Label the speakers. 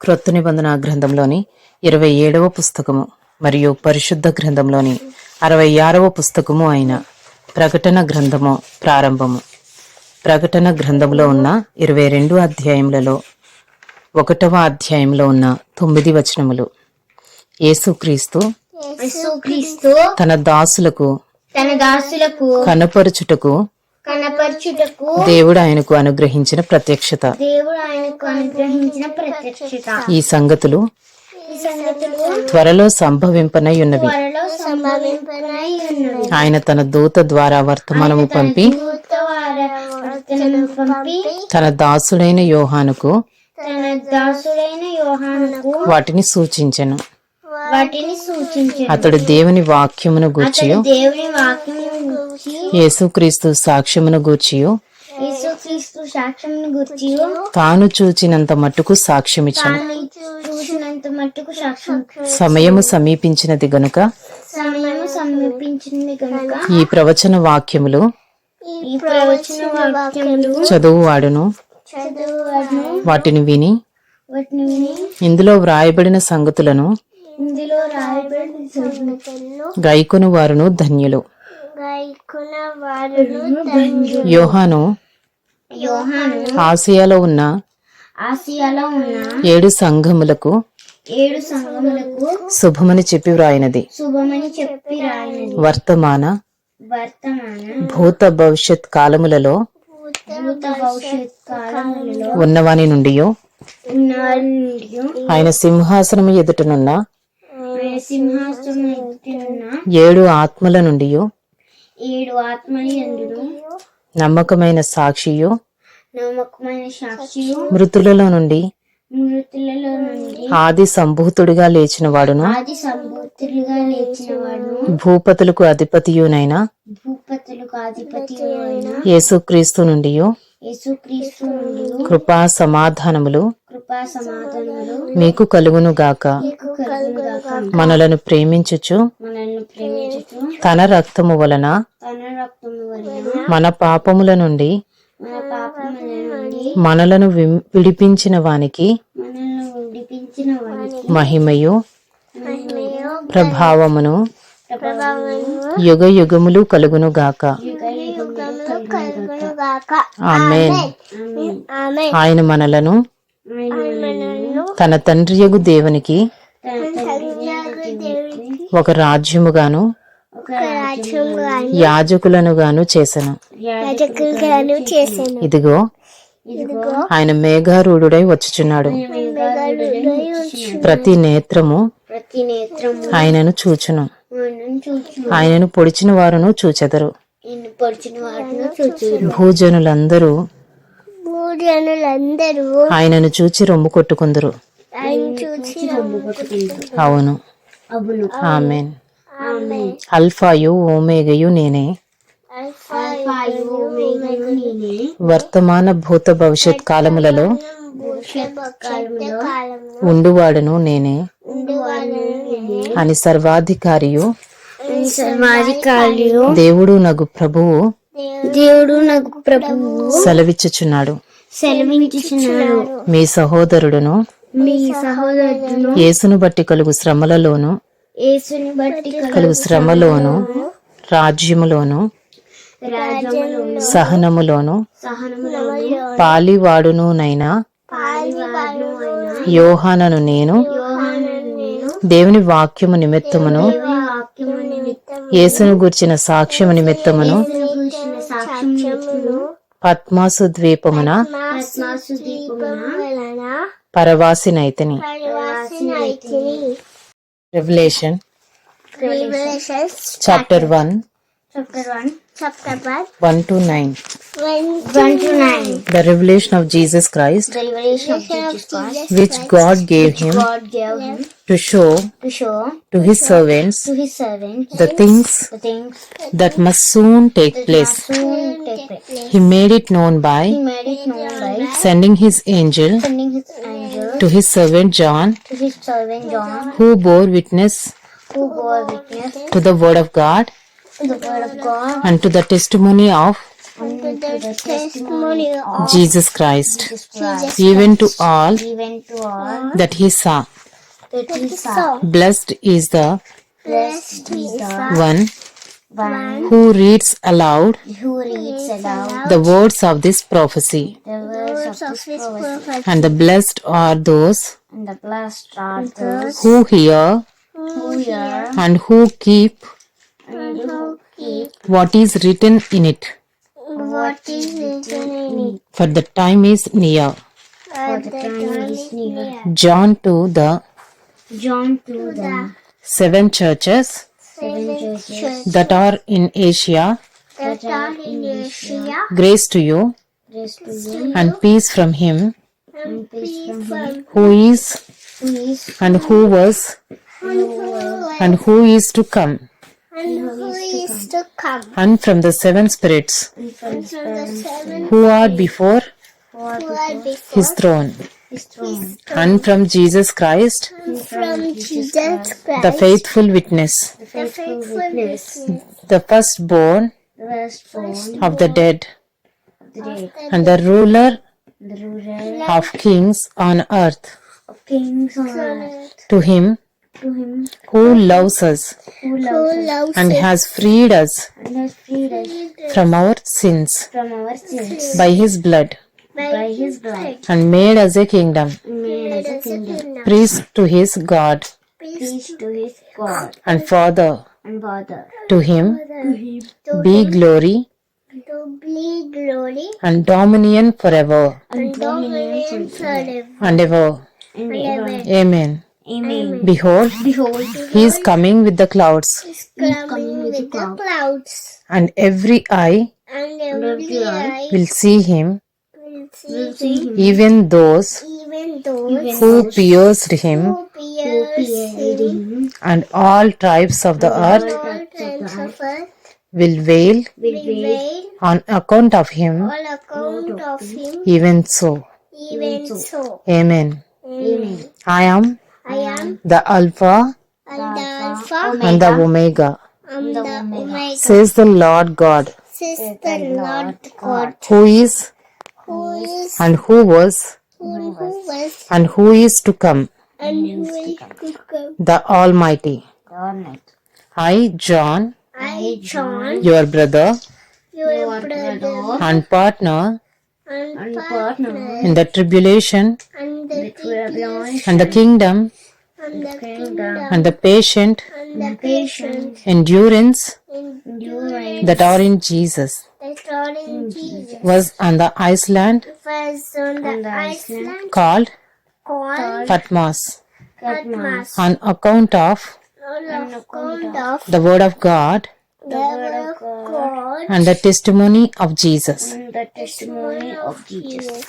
Speaker 1: క్రొత్త నిబంధన గ్రంథంలోని ఇరవై ఏడవ పుస్తకము మరియు పరిశుద్ధ గ్రంథంలోని అరవై ఆరవ పుస్తకము అయిన ప్రకటన గ్రంథము ప్రారంభము. ప్రకటన గ్రంథంలో ఉన్న ఇరవై రెండు అధ్యాయములలో ఒకటవ అధ్యాయంలో ఉన్న తొమ్మిది వచనములు. యేసుక్రీస్తు
Speaker 2: యేసుక్రీస్తు
Speaker 1: తన దాసులకు
Speaker 2: తన దాసులకు
Speaker 1: కనపరుచుటకు
Speaker 2: కనపరచుటకు
Speaker 1: దేవుడు ఆయనకు అనుగ్రహించిన ప్రత్యక్షత.
Speaker 2: దేవుడు ఆయనకు అనుగ్రహించిన ప్రత్యక్షత.
Speaker 1: ఈ సంగతులు త్వరలో సంభవింపనై ఉన్నవి ఆయన తన దూత ద్వారా వర్తమానము పంపి తన దాసుడైన యోహానుకు వాటిని సూచించెను.
Speaker 2: వాటిని సూచించాడు
Speaker 1: అతడు దేవుని వాక్యమును గూర్చియు.
Speaker 2: దేవుని వాక్యం గురించి
Speaker 1: యేసుక్రీస్తు సాక్ష్యమును గూర్చియు.
Speaker 2: గురించి
Speaker 1: తాను చూచినంత మట్టుకు సాక్ష్యమిచ్చను. సమయము సమీపించినది గనుక ఈ ప్రవచన వాక్యములు చదువువాడును. వాటిని విని ఇందులో వ్రాయబడిన సంగతులను గైకొను వారును ధన్యులు. యోహాను
Speaker 2: యోహాను
Speaker 1: ఆసియాలో ఉన్న
Speaker 2: ఆసియాలో ఉన్న
Speaker 1: ఏడు సంఘములకు
Speaker 2: ఏడు సంఘములకు
Speaker 1: శుభమని చెప్పి వ్రాయినది
Speaker 2: శుభమని చెప్పి రాయినది
Speaker 1: వర్తమాన
Speaker 2: వర్తమాన
Speaker 1: భూత భవిష్యత్ కాలములలో
Speaker 2: భూత భవిష్యత్ కాలములలో
Speaker 1: ఉన్నవాని నుండి ఆయన సింహాసనము ఎదుటనున్న
Speaker 2: ఆయన సింహాసనం ఎత్తున్న
Speaker 1: ఏడు ఆత్మల నుండి
Speaker 2: ఏడు
Speaker 1: నమ్మకమైన సాక్షియు
Speaker 2: నమ్మకమైన సాక్షియు
Speaker 1: మృతులలో నుండి
Speaker 2: మృతులలో నుండి
Speaker 1: ఆది సంభూతుడిగా లేచిన వాడును
Speaker 2: ఆది సంభూతులుగా లేచిన
Speaker 1: భూపతులకు అధిపతియునైన
Speaker 2: భూపతులకు అధిపతి అయిన
Speaker 1: యేసుక్రీస్తు నుండి
Speaker 2: యేసుక్రీస్తు నుండి
Speaker 1: కృపా సమాధానములు మీకు కలుగును గాక. మనలను ప్రేమించుచు. తన రక్తము వలన. మన పాపముల నుండి. మనలను విడిపించిన వానికి. మహిమయు. ప్రభావమును.
Speaker 2: ప్రభావము
Speaker 1: యుగ యుగములు కలుగును గాక.
Speaker 2: యుగములు కలుగుగాక
Speaker 1: ఆమెన్.
Speaker 2: ఆమె
Speaker 1: ఆయన మనలను తన తండ్రియగు దేవునికి
Speaker 2: తన తండ్రి దేవునికి
Speaker 1: ఒక రాజ్యముగాను
Speaker 2: ఒక రాజ్యంగా
Speaker 1: యాజకులనుగాను చేసెను.
Speaker 2: చేశాను
Speaker 1: ఇదిగో ఆయన మేఘారూఢుడై వచ్చుచున్నాడు. ప్రతి నేత్రము ఆయనను చూచును. ఆయనను పొడిచిన వారును చూచెదరు. భూజనులందరూ ఆయనను చూచి రొమ్ము కొట్టుకుందరు. అవును. ఆమెన్. అల్ఫాయు ఓమేగయు నేనే. వర్తమాన భూత భవిష్యత్ కాలములలో ఉండువాడును నేనే. అని సర్వాధికారియు దేవుడు నగు ప్రభువు
Speaker 2: దేవుడు నాకు ప్రభువు.
Speaker 1: సెలవిచ్చుచున్నాడు.
Speaker 2: సెలవించుచున్నాడు
Speaker 1: మీ సహోదరుడును.
Speaker 2: మీ సహోదరుడును.
Speaker 1: యేసును బట్టి కలుగు శ్రమలలోను.
Speaker 2: యేసుని బట్టి
Speaker 1: కలుగు శ్రమలోను రాజ్యములోను.
Speaker 2: రాజ్యములోను.
Speaker 1: సహనములోను.
Speaker 2: సహనములోను.
Speaker 1: పాలివాడునునైనా. యోహానను నేను.
Speaker 2: యోహానను నేను.
Speaker 1: దేవుని వాక్యము నిమిత్తమును. యేసును గూర్చిన సాక్ష్యము నిమిత్తమును. పద్మాసు ద్వీపమున పరవాసినైతిని.
Speaker 2: Revelations
Speaker 1: chapter one
Speaker 2: chapter 1 chapter 1
Speaker 1: one two nine The revelation of Jesus Christ,
Speaker 2: the revelation of Jesus Christ.
Speaker 1: Which God gave him,
Speaker 2: God gave him
Speaker 1: to show
Speaker 2: to show
Speaker 1: to his servants
Speaker 2: to his servants
Speaker 1: the things,
Speaker 2: the things
Speaker 1: that must soon take place. He made it known by, sending his angel, to his servant John, who bore witness, to the word of God, and to the testimony of
Speaker 2: the testimony of
Speaker 1: Jesus Christ,
Speaker 2: Jesus Christ,
Speaker 1: even to all
Speaker 2: even to all
Speaker 1: that he saw.
Speaker 2: that he saw.
Speaker 1: Blessed is the
Speaker 2: Blessed is the
Speaker 1: one
Speaker 2: one
Speaker 1: who reads aloud
Speaker 2: who reads aloud
Speaker 1: the words of this prophecy,
Speaker 2: the words of this prophet,
Speaker 1: and the blessed are those
Speaker 2: and the blessed are those
Speaker 1: who hear
Speaker 2: who hear
Speaker 1: and who keep
Speaker 2: and who keep
Speaker 1: what is written in it, for the time is near.
Speaker 2: For the time is near.
Speaker 1: John to the
Speaker 2: John to the
Speaker 1: seven churches
Speaker 2: seven churches.
Speaker 1: that are in Asia,
Speaker 2: that are in Asia.
Speaker 1: grace to you
Speaker 2: Grace to you.
Speaker 1: and peace from him.
Speaker 2: and peace from him.
Speaker 1: who is
Speaker 2: who is
Speaker 1: and who was and who is to come,
Speaker 2: and who is to come.
Speaker 1: and from the seven spirits
Speaker 2: And from the seven
Speaker 1: who are before
Speaker 2: who are before
Speaker 1: his throne,
Speaker 2: his throne.
Speaker 1: and from Jesus Christ,
Speaker 2: And from Jesus Christ,
Speaker 1: the faithful witness,
Speaker 2: the faithful witness,
Speaker 1: the firstborn
Speaker 2: firstborn
Speaker 1: of the dead,
Speaker 2: of the dead,
Speaker 1: and the ruler
Speaker 2: the ruler
Speaker 1: of kings on earth,
Speaker 2: of kings on earth.
Speaker 1: to him
Speaker 2: To him.
Speaker 1: Who loves us
Speaker 2: who loves us.
Speaker 1: and has freed us
Speaker 2: and has freed us
Speaker 1: from our sins.
Speaker 2: from our sins.
Speaker 1: By his blood.
Speaker 2: By his blood.
Speaker 1: and made us a kingdom,
Speaker 2: and made us a kingdom.
Speaker 1: priest to his God.
Speaker 2: Peace to his God.
Speaker 1: And Father.
Speaker 2: and Father.
Speaker 1: To him
Speaker 2: To
Speaker 1: be glory
Speaker 2: to be glory.
Speaker 1: and dominion forever.
Speaker 2: And dominion forever.
Speaker 1: and ever.
Speaker 2: and ever.
Speaker 1: Amen.
Speaker 2: Amen.
Speaker 1: Behold,
Speaker 2: Behold,
Speaker 1: he is coming with the clouds,
Speaker 2: he is coming with the clouds,
Speaker 1: and every eye
Speaker 2: and every eye
Speaker 1: will see him,
Speaker 2: will see him,
Speaker 1: even those
Speaker 2: even those
Speaker 1: who pierced him,
Speaker 2: who pierced him.
Speaker 1: and all tribes of the earth
Speaker 2: All times of earth
Speaker 1: will wail
Speaker 2: will wail
Speaker 1: on account of him,
Speaker 2: all account of him,
Speaker 1: even so.
Speaker 2: even so.
Speaker 1: Amen.
Speaker 2: Amen.
Speaker 1: I am
Speaker 2: I am
Speaker 1: the Alpha
Speaker 2: and the Alpha
Speaker 1: and the Omega,
Speaker 2: and the Omega,
Speaker 1: says the Lord God,
Speaker 2: says the Lord God,
Speaker 1: who is
Speaker 2: who is
Speaker 1: and who was
Speaker 2: who, who was
Speaker 1: and who is to come,
Speaker 2: and who is to come.
Speaker 1: the Almighty.
Speaker 2: God.
Speaker 1: I, John,
Speaker 2: I, John,
Speaker 1: your brother.
Speaker 2: Your brother.
Speaker 1: and partner.
Speaker 2: And partner.
Speaker 1: in the tribulation.
Speaker 2: And the tribulation.
Speaker 1: And the kingdom
Speaker 2: and the kingdom
Speaker 1: and the patient
Speaker 2: and the patient
Speaker 1: endurance
Speaker 2: endurance.
Speaker 1: that are in Jesus.
Speaker 2: That are in Jesus.
Speaker 1: Was on the island
Speaker 2: was on the island
Speaker 1: called
Speaker 2: called
Speaker 1: Patmos.
Speaker 2: Patmos.
Speaker 1: On account of
Speaker 2: on account of
Speaker 1: the word of God
Speaker 2: the word of God.
Speaker 1: And the testimony of Jesus.
Speaker 2: and the testimony of Jesus.